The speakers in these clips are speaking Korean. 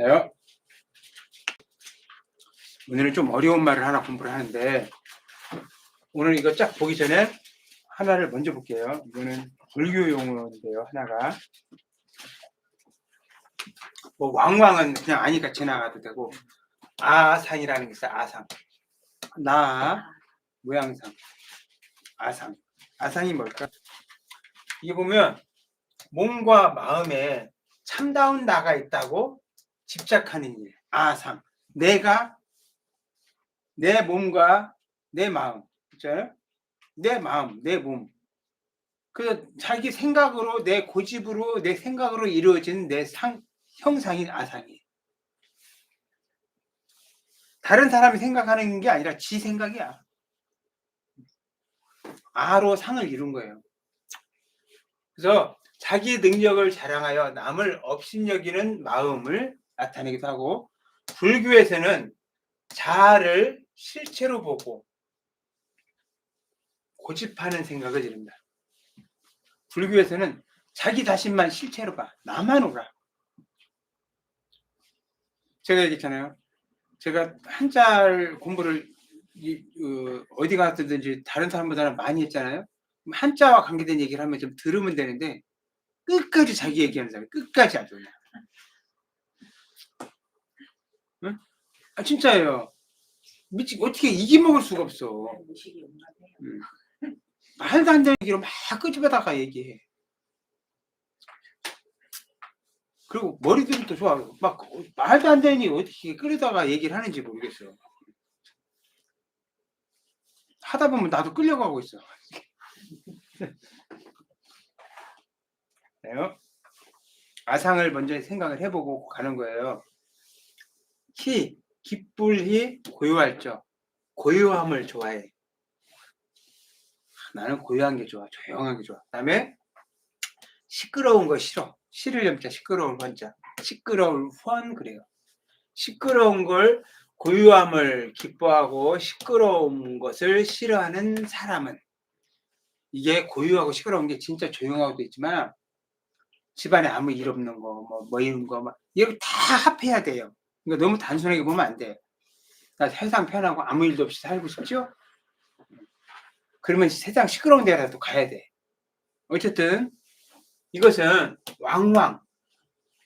요 오늘은 좀 어려운 말을 하나 공부를 하는데 오늘 이거 쫙 보기 전에 하나를 먼저 볼게요. 이거는 불교 용어인데요. 하나가 뭐 왕왕은 그냥 아니까 지나가도 되고 아상이라는 게 있어요. 아상 나 모양상 아상 아상이 뭘까? 이게 보면 몸과 마음에 참다운 나가 있다고 집착하는 일 아상 내가 내 몸과 내 마음 그렇죠? 내 마음 내 몸. 그 자기 생각으로 내 고집으로 내 생각으로 이루어진 내 상, 형상인 아상이 다른 사람이 생각하는 게 아니라 지 생각이야. 아로 상을 이룬 거예요. 그래서 자기 능력을 자랑하여 남을 업신여기는 마음을 나타내기도 하고 불교에서는 자아를 실체로 보고 고집하는 생각을 이룬다. 불교에서는 자기 자신만 실체로 봐. 나만 오라. 제가 얘기했잖아요. 제가 한자를 공부를 이, 어, 디 갔든지 다른 사람보다는 많이 했잖아요. 한자와 관계된 얘기를 하면 좀 들으면 되는데 끝까지 자기 얘기하는 사람 끝까지 아주 그냥. 아 진짜예요. 미치 어떻게 이기 먹을 수가 없어. 음. 말도 안 되는 얘기로 막 끄집어다가 얘기해. 그리고 머리들이 또 좋아. 막 말도 안 되니 어떻게 끌어다가 얘기를 하는지 모르겠어. 하다 보면 나도 끌려가고 있어. 네요. 아상을 먼저 생각을 해보고 가는 거예요. 희, 기쁠히 고요할죠. 고요함을 좋아해. 나는 고요한 게 좋아. 조용한 게 좋아. 그다음에 시끄러운 거 싫어. 염자 시끄러운 헌자. 시끄러울 펀 그래요. 시끄러운 걸 고요함을 기뻐하고 시끄러운 것을 싫어하는 사람은 이게 고요하고 시끄러운 게 진짜 조용하고 도 있지만 집안에 아무 일 없는 거, 뭐, 뭐 이런 거, 막, 이거 다 합해야 돼요. 그러니까 너무 단순하게 보면 안 돼. 나 세상 편하고 아무 일도 없이 살고 싶죠? 그러면 세상 시끄러운 데라도 가야 돼. 어쨌든 이것은 왕왕,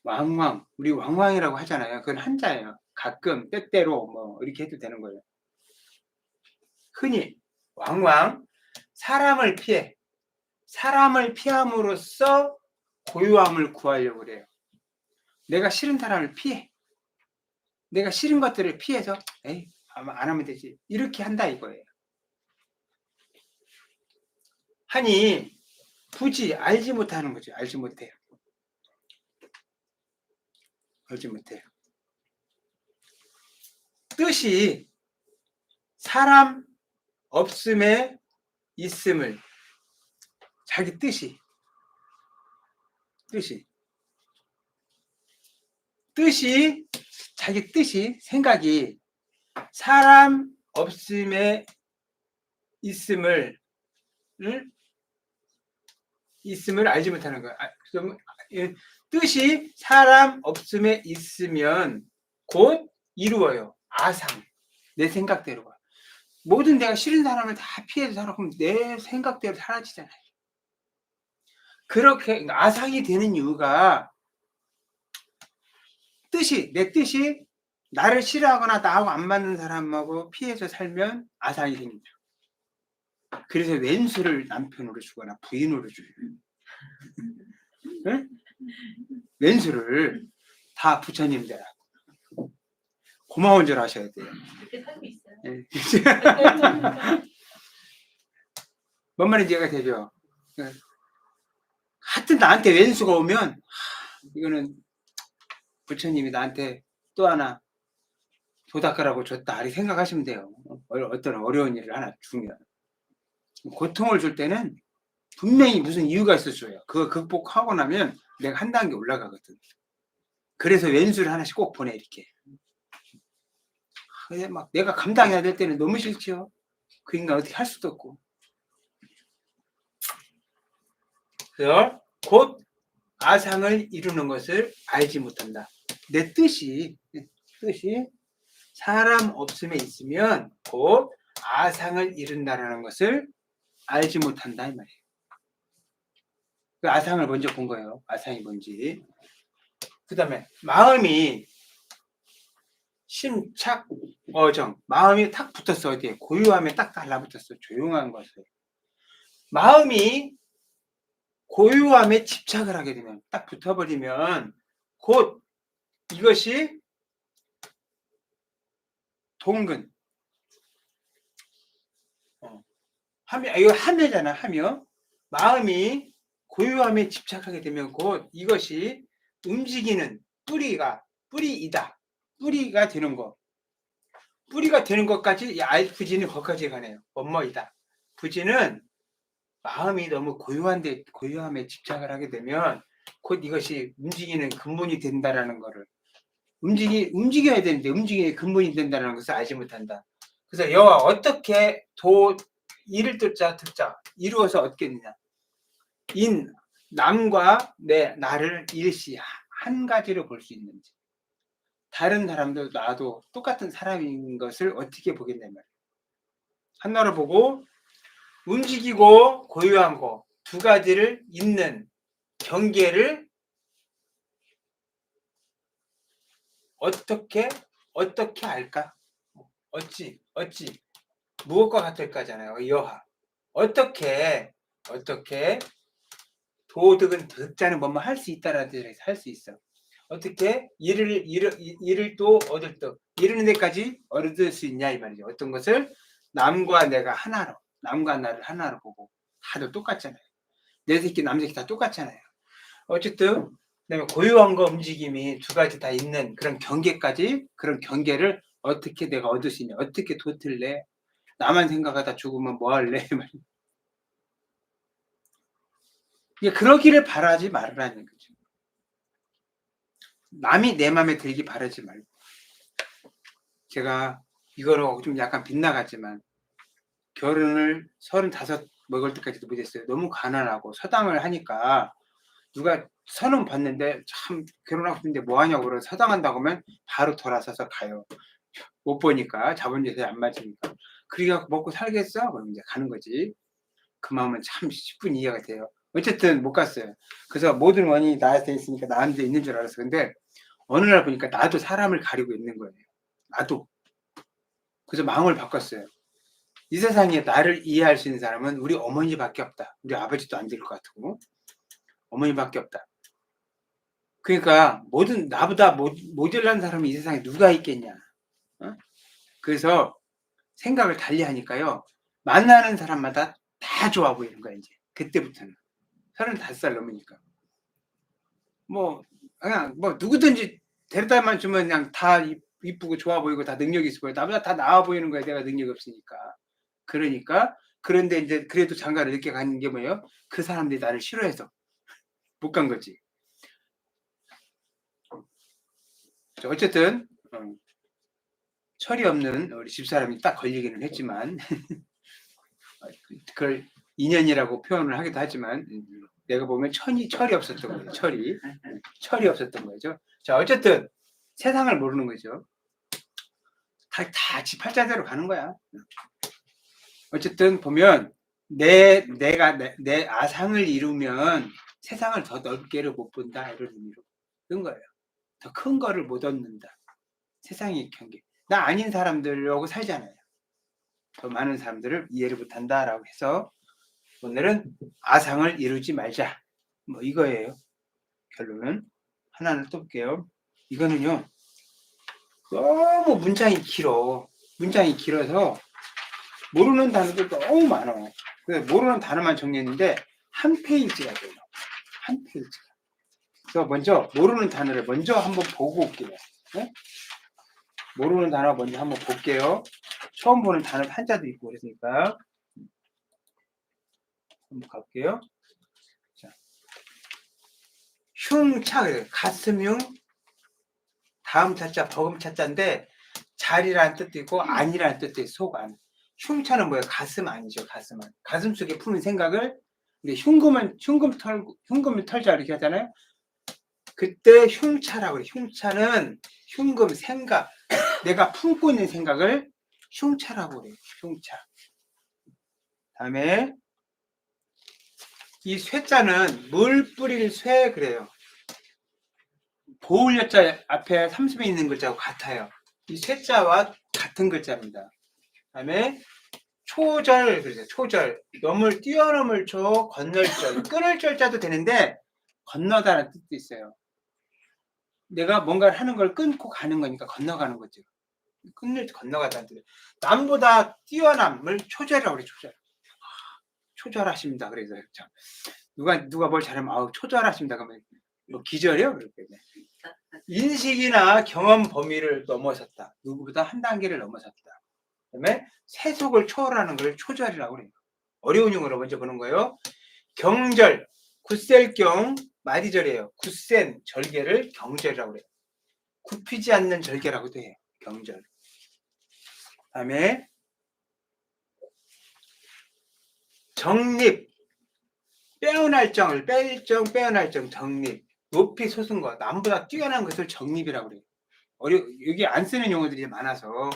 왕왕, 우리 왕왕이라고 하잖아요. 그건 한자예요. 가끔, 때때로 뭐 이렇게 해도 되는 거예요. 흔히 왕왕, 사람을 피해, 사람을 피함으로써 고요함을 구하려고 그래요. 내가 싫은 사람을 피해. 내가 싫은 것들을 피해서 에이 안 하면 되지 이렇게 한다 이거예요. 하니 굳이 알지 못하는 거죠. 알지 못해요. 알지 못해요. 뜻이 사람 없음에 있음을 자기 뜻이 뜻이 뜻이 자기 뜻이 생각이 사람 없음에 있음을 을 있음을 알지 못하는 거야. 아, 그럼 이 뜻이 사람 없음에 있으면 곧 이루어요. 아상 내 생각대로가 모든 내가 싫은 사람을 다 피해서 살아 그럼 내 생각대로 사라지잖아요. 그렇게 아상이 되는 이유가 뜻이 내 뜻이 나를 싫어하거나 나하고 안 맞는 사람하고 피해서 살면 아상이 생긴다. 그래서 왼수를 남편으로 주거나 부인으로 줘요. 응? 왼수를 다 부처님들 고마운 줄 아셔야 돼요. 예. 뭔 말인지 이해가 되죠? 예. 하여튼 나한테 왼수가 오면 하, 이거는 부처님이 나한테 또 하나 도닦으라고 줬다 이렇게 생각하시면 돼요. 어, 어떤 어려운 일을 하나 주면 고통을 줄 때는 분명히 무슨 이유가 있을 거예요. 그거 극복하고 나면 내가 한 단계 올라가거든. 그래서 왼수를 하나씩 꼭 보내 이렇게. 근데 막 내가 감당해야 될 때는 너무 싫지요. 그 인간 어떻게 할 수도 없고. 그래서 곧 아상을 이루는 것을 알지 못한다. 내 뜻이 뜻이 사람 없음에 있으면 곧 아상을 이룬다라는 것을 알지 못한다 이 말이에요. 그 아상을 먼저 본 거예요. 아상이 뭔지. 그다음에 마음이 심착 어정 마음이 탁 붙었어 어디에 고요함에 딱 달라붙었어 조용한 것을 마음이 고요함에 집착을 하게 되면 딱 붙어버리면 곧 이것이 동근. 어. 하며 이거 하며잖아 하며 마음이 고요함에 집착하게 되면 곧 이것이 움직이는 뿌리가 뿌리이다. 뿌리가 되는 거 뿌리가 되는 것까지 이알 부지는 거기까지 가네요. 뭐뭐이다. 부지는 마음이 너무 고요한데 고요함에 집착을 하게 되면 곧 이것이 움직이는 근본이 된다라는 거를 움직이 움직여야 되는데 움직이는 근본이 된다는 것을 알지 못한다. 그래서 여와 어떻게 도 이를 뜻자 듣자 이루어서 얻겠느냐? 인 남과 내 나를 일시 한 가지로 볼 수 있는지 다른 사람도 나도 똑같은 사람인 것을 어떻게 보겠냐 말이야. 하나로 보고 움직이고 고요한 거 두 가지를 잇는 경계를 어떻게 어떻게 알까? 어찌 어찌 무엇과 같을까잖아요. 여하 어떻게 어떻게 도덕은 득자는 뭐뭐 할 수 있다라는 뜻에서 할 수 있어. 어떻게 이를 이를 이를 또 얻을 듯 이르는 데까지 얻을 수 있냐 이 말이죠. 어떤 것을 남과 내가 하나로 남과 나를 하나로 보고 다들 똑같잖아요. 내 새끼 남 새끼 다 똑같잖아요. 어쨌든 그다음에 고요한 거 움직임이 두 가지 다 있는 그런 경계까지 그런 경계를 어떻게 내가 얻을 수 있냐 어떻게 도틀래? 나만 생각하다 죽으면 뭐 할래? 이게 그러기를 바라지 말라는 거죠. 남이 내 마음에 들기 바라지 말고 제가 이거로 좀 약간 빗나갔지만 결혼을 서른다섯 먹을 때까지도 못했어요. 너무 가난하고 서당을 하니까 누가 선은 봤는데 참 결혼하고 싶은데 뭐 하냐고 그러 서당한다고 하면 바로 돌아서서 가요. 못 보니까 자본주의에 안 맞으니까. 그래갖고 먹고 살겠어? 그럼 이제 가는 거지. 그 마음은 참 10분 이해가 돼요. 어쨌든 못 갔어요. 그래서 모든 원인이 나한테 있으니까 나한테 있는 줄 알았어. 근데 어느 날 보니까 나도 사람을 가리고 있는 거예요. 나도. 그래서 마음을 바꿨어요. 이 세상에 나를 이해할 수 있는 사람은 우리 어머니밖에 없다. 우리 아버지도 안 될 것 같고. 어머니밖에 없다. 그러니까 모든 나보다 모, 모델란 사람이 이 세상에 누가 있겠냐. 어? 그래서 생각을 달리 하니까요. 만나는 사람마다 다 좋아 보이는 거야 이제 그때부터는 서른다섯 살 넘으니까 뭐 그냥 뭐 누구든지 데려다만 주면 그냥 다 이- 이쁘고 좋아 보이고 다 능력이 있어 보여 나보다 다 나아 보이는 거야 내가 능력이 없으니까 그러니까 그런데 이제 그래도 장가를 늦게 가는 게 뭐예요 그 사람들이 나를 싫어해서 못 간 거지. 자, 어쨌든 어, 철이 없는 우리 집사람이 딱 걸리기는 했지만 어, 그걸 인연이라고 표현을 하기도 하지만 음, 내가 보면 천이 철이 없었던 거예요. 철이 철이 없었던 거죠. 자 어쨌든 세상을 모르는 거죠. 다다지 팔자대로 가는 거야. 어쨌든 보면 내 내가 내, 내 아상을 이루면 세상을 더 넓게를 못 본다 이런 의미로 쓴 거예요. 더 큰 거를 못 얻는다. 세상의 경계. 나 아닌 사람들하고 살잖아요. 더 많은 사람들을 이해를 못한다라고 해서 오늘은 아상을 이루지 말자. 뭐 이거예요. 결론은 하나를 또 볼게요. 이거는요. 너무 문장이 길어. 문장이 길어서 모르는 단어도 너무 많아. 그래서 모르는 단어만 정리했는데 한 페이지가 돼요. 한 페이지가. 그래서 먼저 모르는 단어를 먼저 한번 보고 올게요. 네? 모르는 단어 먼저 한번 볼게요. 처음 보는 단어 한자도 있고 그랬으니까 한번 갈게요. 자, 흉차 그래요. 가슴 흉 다음 차자 버금 차자인데 자리라는 뜻도 있고 아니라는 뜻도 있고 속안. 흉차는 뭐예요? 가슴 아니죠. 가슴 안. 가슴 속에 품은 생각을 우리 흉금은 흉금 털 흉금을 털자 이렇게 하잖아요. 그때 흉차라고 그래. 흉차는 흉금, 생각. 내가 품고 있는 생각을 흉차라고 그래. 흉차. 다음에 이 쇠자는 물 뿌릴 쇠 그래요. 보울 여자 앞에 30에 있는 글자하고 같아요. 이 쇠자와 같은 글자입니다. 다음에 초절. 초절. 넘을 뛰어넘을 초 건널 절. 끊을 절자도 되는데 건너다라는 뜻도 있어요. 내가 뭔가를 하는 걸 끊고 가는 거니까 건너가는 거죠. 끊을 건너가다는 뜻. 남보다 뛰어남을 초절이라고 그래. 초절. 아, 초절하십니다. 그래서 참 누가 누가 뭘 잘하면 아우 초절하십니다. 그러면 뭐 기절이요? 그렇게. 인식이나 경험 범위를 넘어섰다. 누구보다 한 단계를 넘어섰다. 그다음에 세속을 초월하는 걸 초절이라고 그래요. 어려운 용어로 먼저 보는 거예요. 경절, 굳셀경 마디절이에요. 굳센 절개를 경절이라고 그래요. 굽히지 않는 절개라고도 해요. 경절. 그다음에 정립, 빼어날 정을 뺄 정 빼어날 정 정립. 높이 솟은 것, 남보다 뛰어난 것을 정립이라고 그래요. 어려 여기 안 쓰는 용어들이 많아서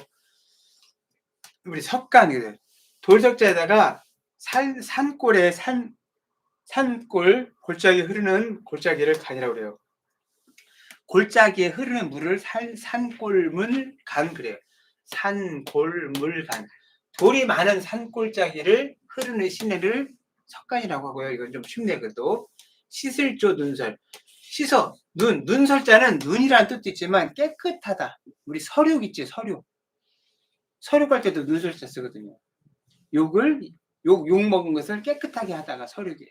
우리 석간 돌석자에다가 산 산골에 산 산골 골짜기 흐르는 골짜기를 간이라고 그래요. 골짜기에 흐르는 물을 산 산골물 간 그래요. 산골물 간 돌이 많은 산골짜기를 흐르는 시내를 석간이라고 하고요. 이건 좀 쉽네 그래도 시슬조 눈설 씻어 눈 눈설자는 눈이라는 뜻도 있지만 깨끗하다. 우리 서륙 있지 서륙 서륙 할 때도 눈설자 쓰거든요. 욕을 욕, 욕 먹은 것을 깨끗하게 하다가 서륙이에요.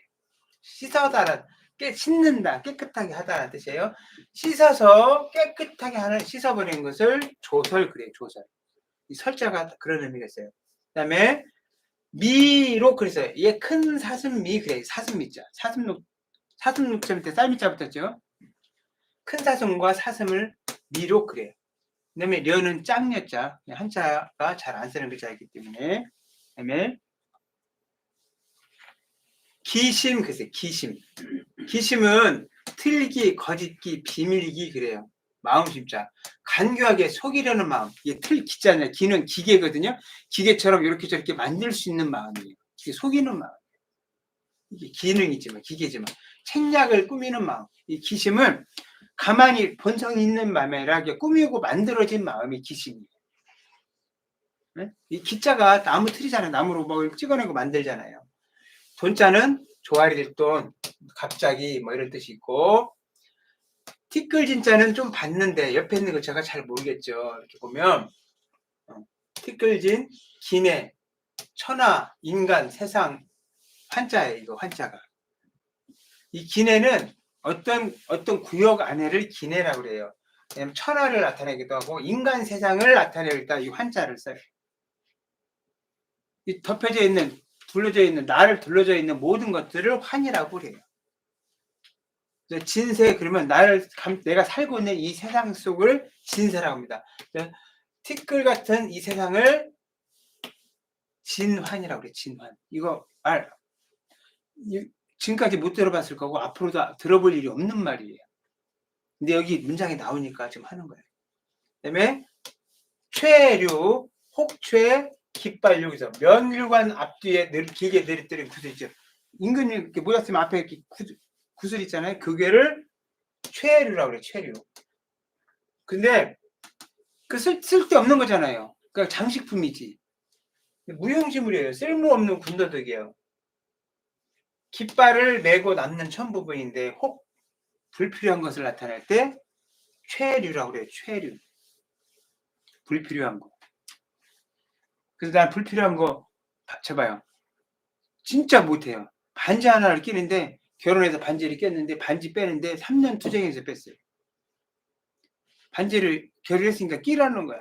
씻어다라 깨 씻는다 깨끗하게 하다라는 뜻이에요. 씻어서 깨끗하게 하는 씻어버리는 것을 조설 그래요 조설. 이 설자가 그런 의미가 있어요. 그다음에 미로 그랬어요. 얘큰 사슴미 그래 사슴미자 사슴록 사슴록자 밑에 쌀미자 붙었죠. 큰 사슴과 사슴을 미로 그래요. 그다음에 려는 짱여자. 한자가 잘 안 쓰는 글자이기 때문에. 그다음에 기심 글쎄 기심. 기심은 틀기 거짓기 비밀기 그래요. 마음심자. 간교하게 속이려는 마음. 이게 틀 기자냐 기는 기계거든요. 기계처럼 이렇게 저렇게 만들 수 있는 마음이에요. 이게 속이는 마음. 이게 기능이지만 기계지만. 책략을 꾸미는 마음. 이 기심은 가만히 본성이 있는 마음이 아니라 이게 꾸미고 만들어진 마음이 기심이에요 네? 이 기자가 나무 틀이잖아요 나무로 뭐 찍어내고 만들잖아요 돈자는 조아리 될 돈, 갑자기 뭐 이런 뜻이 있고 티끌 진자는 좀 봤는데 옆에 있는 거 제가 잘 모르겠죠. 이렇게 보면 어, 티끌진, 기내, 천하, 인간, 세상 환자예요. 이거 환자가. 이 기내는 어떤 어떤 구역 안에를 기내라고 그래요. 왜냐면 천하를 나타내기도 하고 인간 세상을 나타내기 이 환자를 써요. 이 덮여져 있는 둘러져 있는 나를 둘러져 있는 모든 것들을 환이라고 그래요. 진세 그러면 나를 감- 내가 살고 있는 이 세상 속을 진세라고 합니다. 티끌 같은 이 세상을 진환이라고 그래. 진환. 이거 말 이- 지금까지 못 들어봤을 거고 앞으로도 들어볼 일이 없는 말이에요. 근데 여기 문장에 나오니까 지금 하는 거예요. 그다음에 최류, 혹최, 깃발 여기서 면류관 앞뒤에 늘, 길게 내리뜨린 구슬 있죠. 임금이 이렇게 모였으면 앞에 이렇게 구슬, 구슬 있잖아요. 그게를 최류라고 그래, 최류. 근데 그 쓸, 쓸데없는 거잖아요. 그러니까 장식품이지. 무용지물이에요. 쓸모없는 군더더기예요. 깃발을 메고 남는 천 부분인데 혹 불필요한 것을 나타낼 때 최류라고 그래요. 최류. 불필요한 거. 그래서 난 불필요한 거 제봐요. 진짜 못해요. 반지 하나를 끼는데 결혼해서 반지를 꼈는데 반지 빼는데 3년 투쟁해서 뺐어요. 반지를 결혼했으니까 끼라는 거야.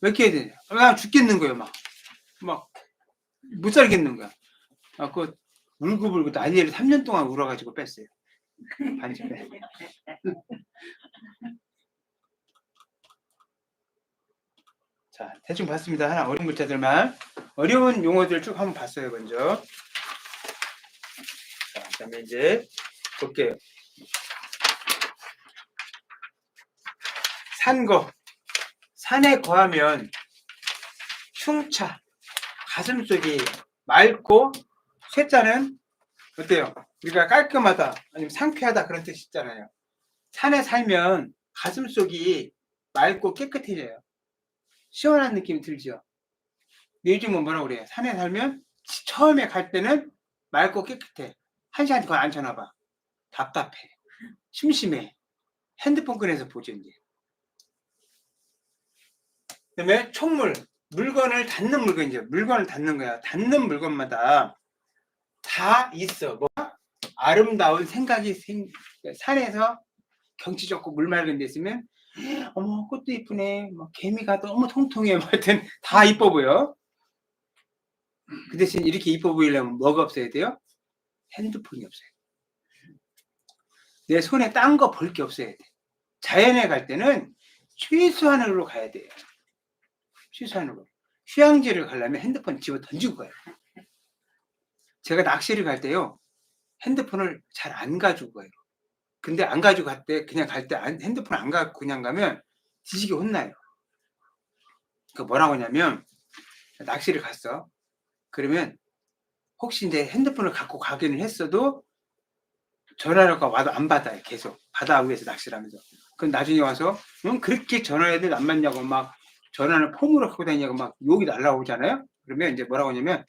왜 끼야 되냐? 아, 죽겠는 거예요, 막. 막, 못 살겠는 거야. 아, 그, 울고불고 난리를 3년 동안 울어가지고 뺐어요. 반지 빼. 자, 대충 봤습니다. 하나 어려운 글자들만. 어려운 용어들 쭉 한번 봤어요, 먼저. 자, 그다음에 이제 볼게요. 산거 산에 거하면 흉차 가슴속이 맑고 쇠자는 어때요? 우리가 깔끔하다 아니면 상쾌하다 그런 뜻 있잖아요. 산에 살면 가슴속이 맑고 깨끗해져요. 시원한 느낌이 들죠. 요즘은 뭐라고 그래요? 산에 살면 처음에 갈 때는 맑고 깨끗해. 한 시간 거의 앉혀놔 봐. 답답해. 심심해. 핸드폰 꺼내서 보죠, 이제. 그 다음에 총물. 물건을 닿는 물건이죠. 물건을 닿는 거야. 닿는 물건마다 다 있어. 뭐 아름다운 생각이 생, 산에서 경치 좋고 물 맑은 데 있으면 어머 꽃도 이쁘네. 뭐 개미가 너무 통통해. 뭐 하여튼 다 이뻐 보여. 그 대신 이렇게 이뻐 보이려면 뭐가 없어야 돼요? 핸드폰이 없어요. 내 손에 딴 거 볼 게 없어야 돼. 자연에 갈 때는 최소한으로 가야 돼요. 최소한으로. 휴양지를 가려면 핸드폰 집어 던지고 가요. 제가 낚시를 갈 때요. 핸드폰을 잘 안 가지고 가요. 근데 안 가지고 갈 때, 그냥 갈 때 핸드폰 안 갖고 그냥 가면 뒤지게 혼나요. 그 뭐라고 하냐면, 낚시를 갔어. 그러면 혹시 이제 핸드폰을 갖고 가기는 했어도 전화가 와도 안 받아요. 계속 바다 위에서 낚시를 하면서. 그럼 나중에 와서 응 그렇게 전화해도 안 받냐고 막 전화를 폼으로 갖고 다니냐고 막 욕이 날라오잖아요. 그러면 이제 뭐라고 하냐면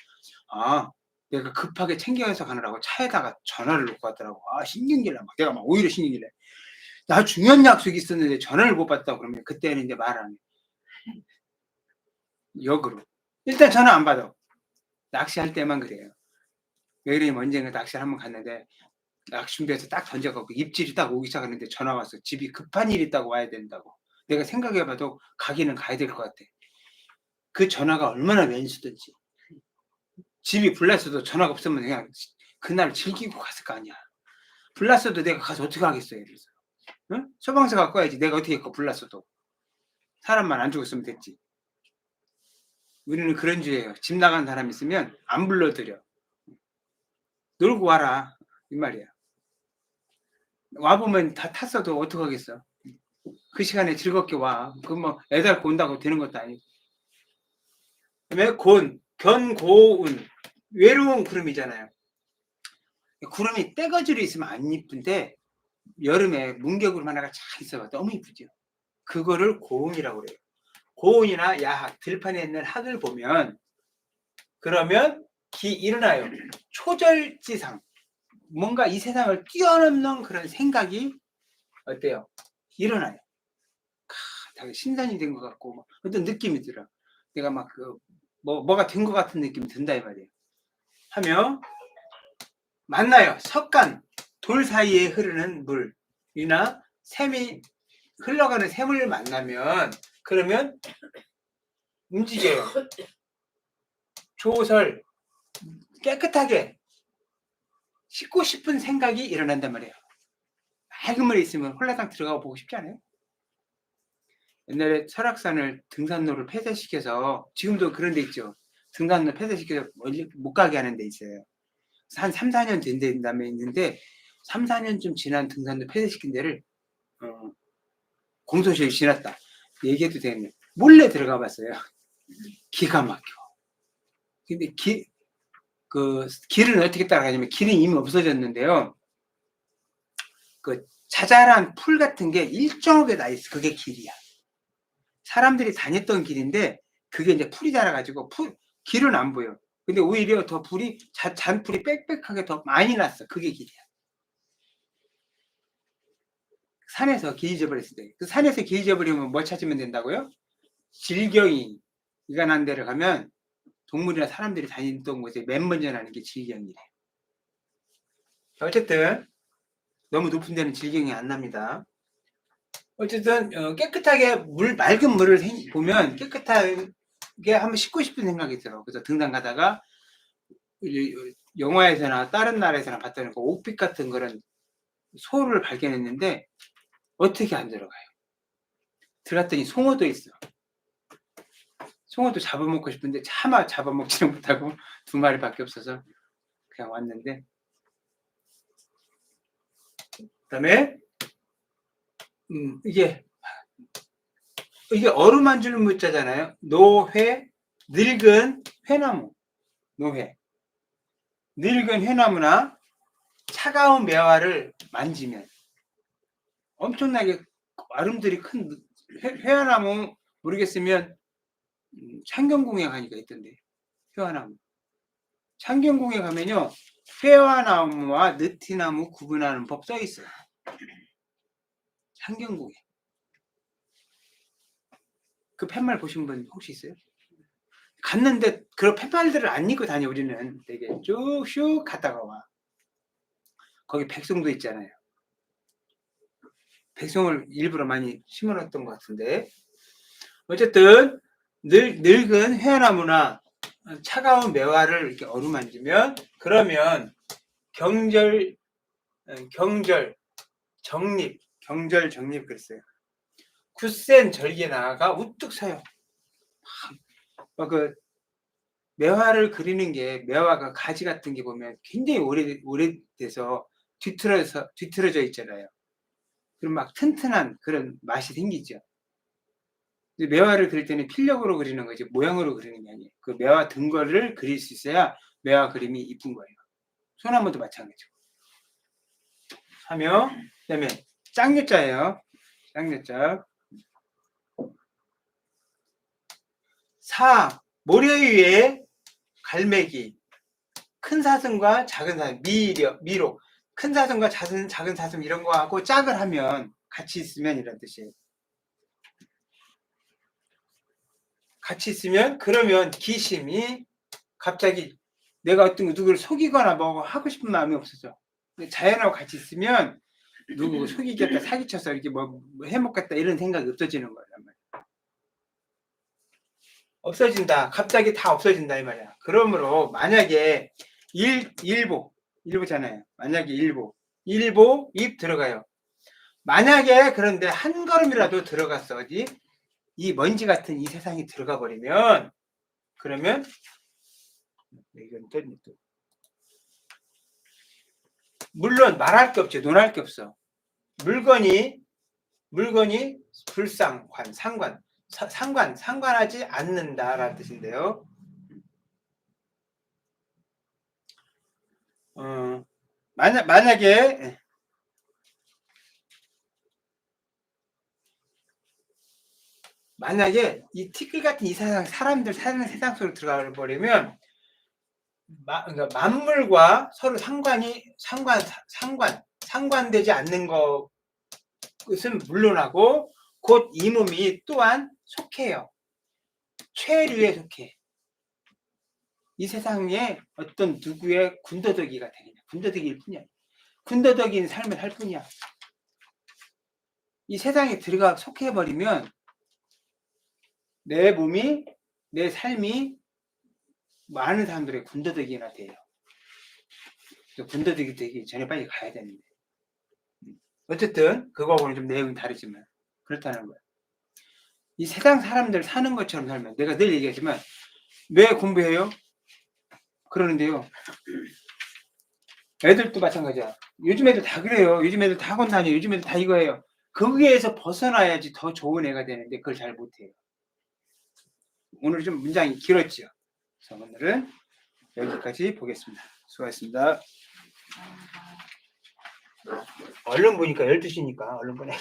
아 내가 급하게 챙겨서 가느라고 차에다가 전화를 놓고 갔더라고. 아 신경질 나 막 내가 막 오히려 신경질 내. 나 중요한 약속이 있었는데 전화를 못 받다 그러면 그때는 이제 말 안 해. 역으로 일단 전화 안 받아. 낚시할 때만 그래요. 왜 그러냐면 언젠가 낚시를 한번 갔는데 낚시 준비해서 딱 던져갖고 입질이 딱 오기 시작하는데 전화 왔어. 집이 급한 일 있다고 와야 된다고. 내가 생각해봐도 가기는 가야 될 것 같아. 그 전화가 얼마나 왼수든지. 집이 불났어도 전화가 없으면 그냥 그날 즐기고 갔을 거 아니야. 불났어도 내가 가서 어떻게 하겠어요. 그래서. 응? 소방서 갖고 와야지. 내가 어떻게 했고 불났어도. 사람만 안 죽었으면 됐지. 우리는 그런 주예요. 집 나간 사람 있으면 안 불러드려. 놀고 와라. 이 말이야. 와보면 다 탔어도 어떡하겠어. 그 시간에 즐겁게 와. 그뭐 애들 온다고 되는 것도 아니고. 그다음에 곤, 견고운, 외로운 구름이잖아요. 구름이 떼거지로 있으면 안 이쁜데 여름에 문개구름 하나가 쫙 있어봐 너무 이쁘죠. 그거를 고운이라고 그래요. 고운이나 야학, 들판에 있는 학을 보면 그러면 기 일어나요. 초절지상. 뭔가 이 세상을 뛰어넘는 그런 생각이 어때요? 일어나요. 캬, 되게 신선이 된 것 같고 막 어떤 느낌이 들어. 내가 막 그 뭐 뭐가 된 것 같은 느낌이 든다 이 말이에요. 하며 만나요. 석간 돌 사이에 흐르는 물이나 샘이 흘러가는 샘을 만나면 그러면 움직여요. 조설 깨끗하게 씻고 싶은 생각이 일어난단 말이에요. 맑은 물에 있으면 홀라당 들어가 보고 싶지 않아요? 옛날에 설악산을 등산로를 폐쇄시켜서 지금도 그런 데 있죠. 등산로 폐쇄시켜서 멀리 못 가게 하는 데 있어요. 한 3, 4년 된 데 다음에 있는데 3, 4년쯤 지난 등산로 폐쇄시킨 데를 어, 공소시효 지났다. 얘기해도 되겠네. 몰래 들어가 봤어요. 기가 막혀. 근데 기, 그 길은 어떻게 따라가냐면 길은 이미 없어졌는데요. 그 자잘한 풀 같은 게 일정하게 나 있어. 그게 길이야. 사람들이 다녔던 길인데 그게 이제 풀이 자라가지고 풀 길은 안 보여. 근데 오히려 더 풀이 자, 잔풀이 빽빽하게 더 많이 났어. 그게 길이야. 산에서 길 잊어버렸을 때. 그 산에서 길 잊어버리면 뭐 찾으면 된다고요? 질경이 난 데를 가면 동물이나 사람들이 다니던 곳에 맨 먼저 나는 게 질경이래. 어쨌든 너무 높은 데는 질경이 안 납니다. 어쨌든 어, 깨끗하게 물 맑은 물을 생- 보면 깨끗하게 한번 씻고 싶은 생각이 들어. 그래서 등산 가다가 영화에서나 다른 나라에서나 봤던 그 옥빛 같은 그런 소를 발견했는데 어떻게 안 들어가요? 들어갔더니 송어도 있어. 송어도 잡아먹고 싶은데 차마 잡아먹지는 못하고 두 마리밖에 없어서 그냥 왔는데 그다음에 음, 이게 이게 어루만 줄 무자잖아요. 노회 늙은 회나무. 노회. 늙은 회나무나 차가운 매화를 만지면 엄청나게 아름들이 큰 회, 회화나무 모르겠으면 음, 창경궁에 가니까 있던데 회화나무. 창경궁에 가면요 회화나무와 느티나무 구분하는 법 써 있어요 창경궁에. 그 팻말 보신 분 혹시 있어요? 갔는데 그런 팻말들을 안 입고 다녀 우리는. 되게 쭉슉 갔다가 와. 거기 백송도 있잖아요. 백송을 일부러 많이 심어놨던 것 같은데. 어쨌든 늙, 늙은 회화나무나 차가운 매화를 이렇게 어루만지면 그러면 경절 어, 경절 정립 경절 정립 그랬어요 굳센 절개 나가 우뚝 서요 막그 매화를 그리는 게 매화가 가지 같은 게 보면 굉장히 오래 오래돼서 뒤틀어서 뒤틀어져 있잖아요. 그럼 막 튼튼한 그런 맛이 생기죠. 매화를 그릴 때는 필력으로 그리는 거지 모양으로 그리는 게 아니에요. 그 매화 등거를 그릴 수 있어야 매화 그림이 이쁜 거예요. 소나무도 마찬가지고. 하며 그다음에 짱유자예요. 짱유자. 사 모래 위에 갈매기 큰 사슴과 작은 사슴 미력 미록 큰 사슴과 작은 작은 사슴 이런 거 하고 짝을 하면 같이 있으면 이런 뜻이에요. 같이 있으면 그러면 기심이 갑자기 내가 어떤 누구를 속이거나 뭐 하고 싶은 마음이 없어져. 자연하고 같이 있으면 누구 속이겠다 사기쳐서 이렇게 뭐 해먹겠다 이런 생각이 없어지는 말이야. 없어진다. 갑자기 다 없어진다 이 말이야. 그러므로 만약에 일 일보 일보잖아요. 만약에 일보 일보 입 들어가요. 만약에 그런데 한 걸음이라도 들어갔어 어디 이 먼지 같은 이 세상이 들어가 버리면 그러면 이건 또 또. 물론 말할 게 없죠. 논할 게 없어. 물건이 물건이 불상관 상관 사- 상관 상관하지 않는다라는 뜻인데요. 어, 만약 만약에 만약에 이 티끌 같은 이 세상 사람들 사는 세상 속으로 들어가 버리면 마, 그러니까 만물과 서로 상관이 상관 상관 상관되지 않는 것은 물론하고 곧 이 몸이 또한 속해요. 최류에 속해. 이 세상에 어떤 누구의 군더더기가 되느냐. 군더더기일 뿐이야. 군더더기인 삶을 할 뿐이야. 이 세상에 들어가 속해버리면 내 몸이, 내 삶이 많은 사람들의 군더더기나 돼요. 그래서 군더더기 되기 전에 빨리 가야 되는데. 어쨌든, 그거하고는 좀 내용이 다르지만, 그렇다는 거예요. 이 세상 사람들 사는 것처럼 살면, 내가 늘 얘기하지만, 왜 공부해요? 그러는데요. 애들도 마찬가지야. 요즘 애들 다 그래요. 요즘 애들 다 학원 다녀요. 요즘 애들 다 이거예요. 거기에서 벗어나야지 더 좋은 애가 되는데 그걸 잘 못해요. 오늘 좀 문장이 길었죠. 그래서 오늘은 여기까지 보겠습니다. 수고하셨습니다. 얼른 보니까 12시니까 얼른 보내.